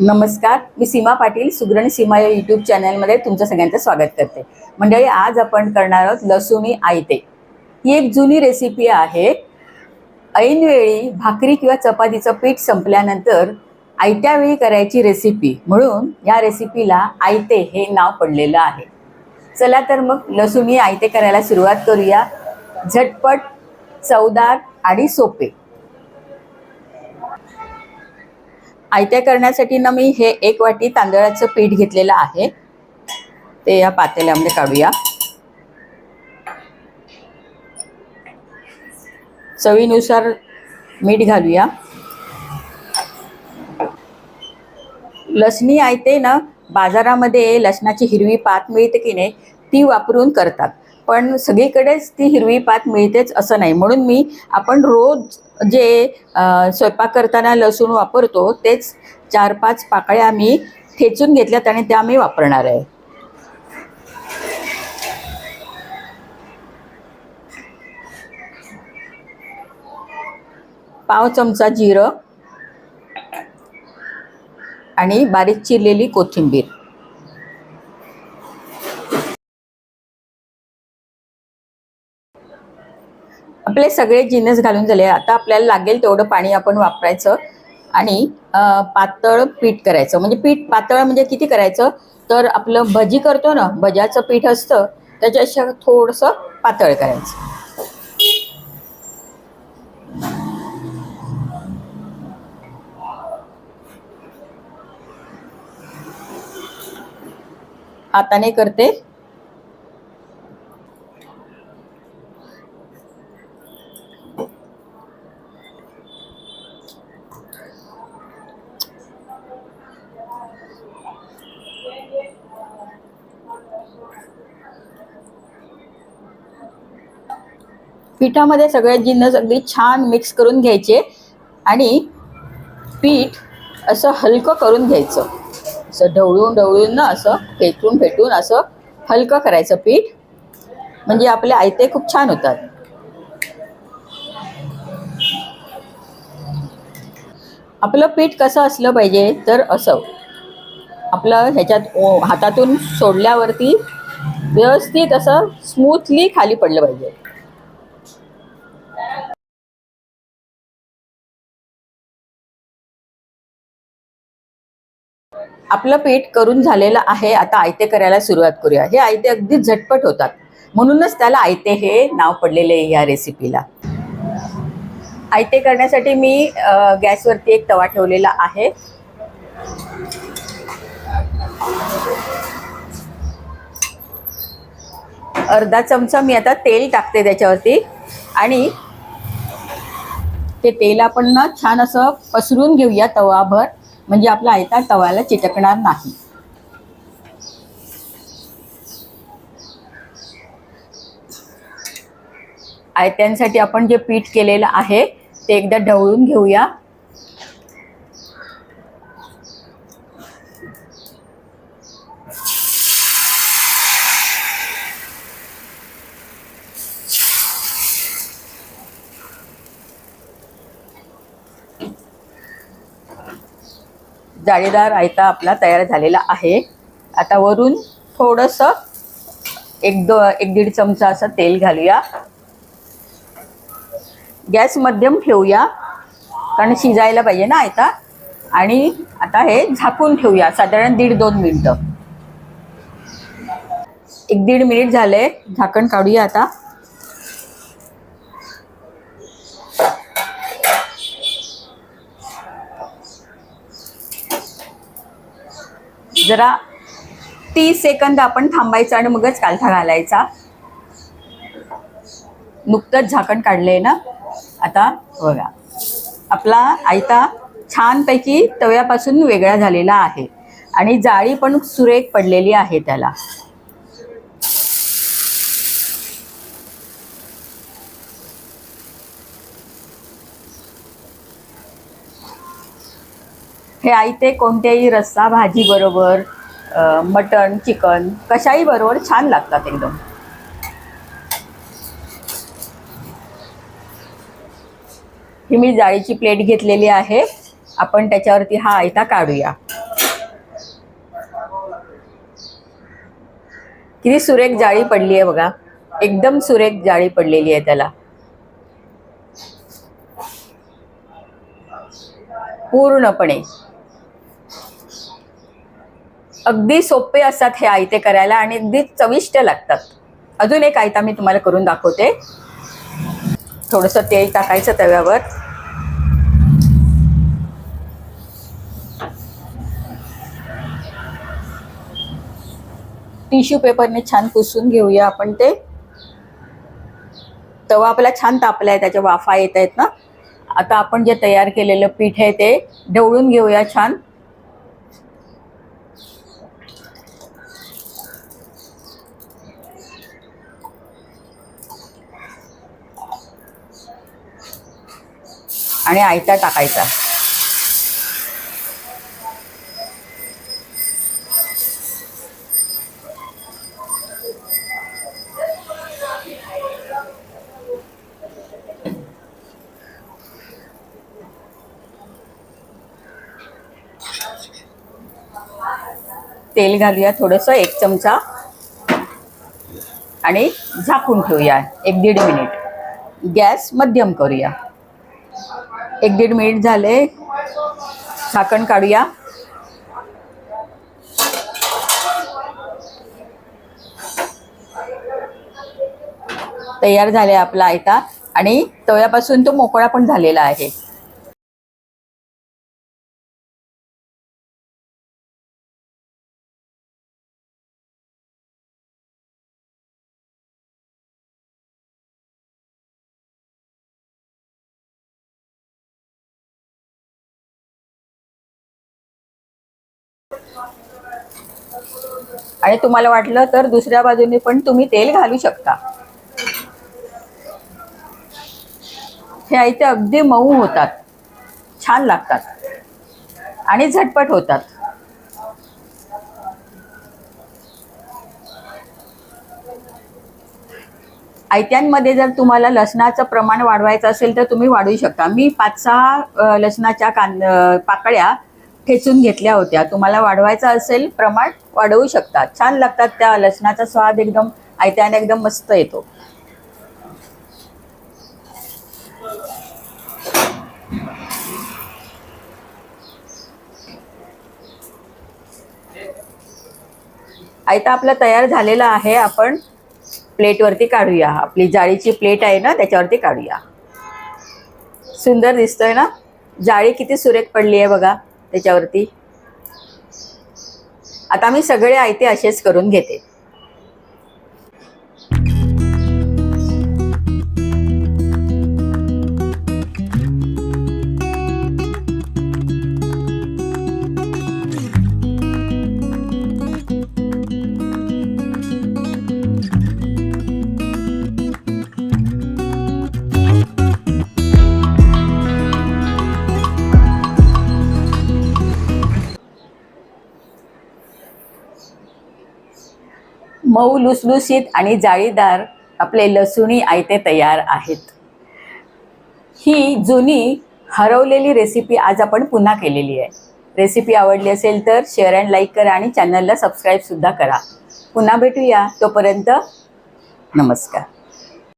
नमस्कार मी सीमा पाटील सुग्रण सीमा या यूट्यूब चॅनलमध्ये तुमचं सगळ्यांचं स्वागत करते. मंडळी आज आपण करणार आहोत लसुणी आयते. ही एक जुनी रेसिपी आहे. ऐनवेळी भाकरी किंवा चपातीचं पीठ संपल्यानंतर आयत्यावेळी करायची रेसिपी म्हणून या रेसिपीला आयते हे नाव पडलेलं आहे. चला तर मग लसुणी आयते करायला सुरुवात करूया. झटपट चवदार आणि सोपे. आयत्या करण्यासाठी ना मी हे एक वाटी तांदळाचं पीठ घेतलेलं आहे. ते या पातेल्यामध्ये काढूया. चवीनुसार मीठ घालूया. लसणी आयते ना बाजारामध्ये लसणाची हिरवी पात मिळते की नाही ती वापरून करतात. पण सगळीकडेच ती हिरवी पात मिळतेच असं नाही. म्हणून मी आपण रोज जे स्वयंपाक करताना लसूण वापरतो तेच चार पाच पाकळ्या मी ठेचून घेतल्यात आणि त्या मी वापरणार आहे. पाव चमचा जिरं आणि बारीक चिरलेली कोथिंबीर. आपले सगळे जिनस घालून झाले. आता आपल्याला लागेल तेवढं पाणी आपण वापरायचं आणि पातळ पीठ करायचं. म्हणजे पीठ पातळ म्हणजे किती करायचं? तर आपलं भजी करतो ना भज्याचं पीठ असतं त्याच्यापेक्षा थोडंसं पातळ करायचं. हाताने करते. पिठामध्ये सगळे जिन्नस अगदी छान मिक्स करून घ्यायचे आणि पीठ असं हलकं करून घ्यायचं. असं ढवळून ढवळून ना असं फेटून फेटून असं हलकं करायचं पीठ. म्हणजे आपले आयते खूप छान होतात. आपलं पीठ कसं असलं पाहिजे तर असं. आपलं ह्याच्यात हातातून सोडल्यावरती व्यवस्थित असं स्मूथली खाली पडलं पाहिजे. आपलं पीठ करून झालेलं आहे. आता आयते करायला सुरुवात करूया. हे आयते अगदी झटपट होतात. म्हणूनच त्याला आयते हे नाव पडलेले आहे या रेसिपीला आयते करण्यासाठी मी गॅसवरती एक तवा ठेवलेला आहे. अर्धा चमचा मी आता तेल टाकते त्याच्यावरती. आणि ते तेल आपण ना छान असं पसरून घेऊया तवाभर. म्हणजे आपला आयता तव्याला चिटकणार नाही. आयत्यांसाठी आपण जे पीठ केलेलं आहे ते एकदा ढवळून घेऊया. जाळीदार आयता आपला तयार झालेला आहे. आता वरून थोडंसं एक दो एक दीड चमचा असं तेल घालूया. गॅस मध्यम ठेवूया कारण शिजायला पाहिजे ना आयता. आणि आता हे झाकून ठेवूया साधारण दीड दोन मिनटं. एक दीड मिनिट झाले झाकण काढूया आता. जरा तीस सेकंद आपण थांबायचं आणि मगच कालथा घालायचा. नुकतंच झाकण काढलंय ना? आता बघा. आपला आयता छानपैकी तव्यापासून वेगळा झालेला आहे. आणि जाळी पण सुरेख पडलेली आहे त्याला. हे आई ते कोणत्याही रस्सा भाजी बरोबर मटण चिकन कशाही बरोबर छान लागतात एकदम. ही मी जाळीची प्लेट घेतलेली आहे. आपण त्याच्यावरती हा आयता काढूया. किती सुरेख जाळी पडली आहे बघा. एकदम सुरेख जाळी पडलेली आहे त्याला. पूर्णपणे. अगदी सोपे असतात हे आयते करायला आणि अगदी चविष्ट लागतात. अजून एक आयता मी तुम्हाला करून दाखवते. थोडंसं तेल टाकायचं तव्यावर. टिश्यू पेपरने छान पुसून घेऊया आपण ते. तवा आपला छान तापला आहे त्याच्या वाफा येत आहेत ना. आता आपण जे तयार केलेलं पीठ आहे ते ढवळून घेऊया छान. आणि आयता टाकायचा. तेल घालूया थोडंसं एक चमचा. आणि झाकून ठेवूया एक दीड मिनिट. गॅस मध्यम करूया. एक दीड मिनिट झाले. झाकण काढूया. तयार झाले आपला आयता. आणि तव्यापासून तो मोकळा पण झालेला आहे. आणि तुम्हाला वाटलं तर दुसऱ्या बाजूने पण तुम्ही तेल घालू शकता. हे आयते अगदी मऊ होतात. छान लागतात. आणि झटपट होतात. आयत्यांमध्ये जर तुम्हाला लसणाचं प्रमाण वाढवायचं असेल तर तुम्ही वाढवू शकता. मी पाच सहा लसणाच्या कांद पाकळ्या ठेचून घेतल्या होत्या. तुम्हाला वाढवायचं असेल प्रमाण वाढवू शकता छान लागतात त्या लसणाचा स्वाद एकदम आयत्याने एकदम मस्त येतो. आयता आपला तयार झालेला आहे. आपण प्लेटवरती काढूया. आपली जाळीची प्लेट आहे ना त्याच्यावरती काढूया. सुंदर दिसतोय ना? जाळी किती सुरेख पडली आहे बघा. त्याच्यावरती. आता मी सगळे आयते असेच करून घेते. मऊ लुसलुसीत आणि जाळीदार आपले लसुणी आयते तयार आहेत. ही जुनी हरवलेली रेसिपी आज आपण पुन्हा केलेली आहे. रेसिपी आवडली असेल तर शेअर अँड लाईक करा आणि चॅनलला सबस्क्राईबसुद्धा करा. पुन्हा भेटूया. तोपर्यंत नमस्कार.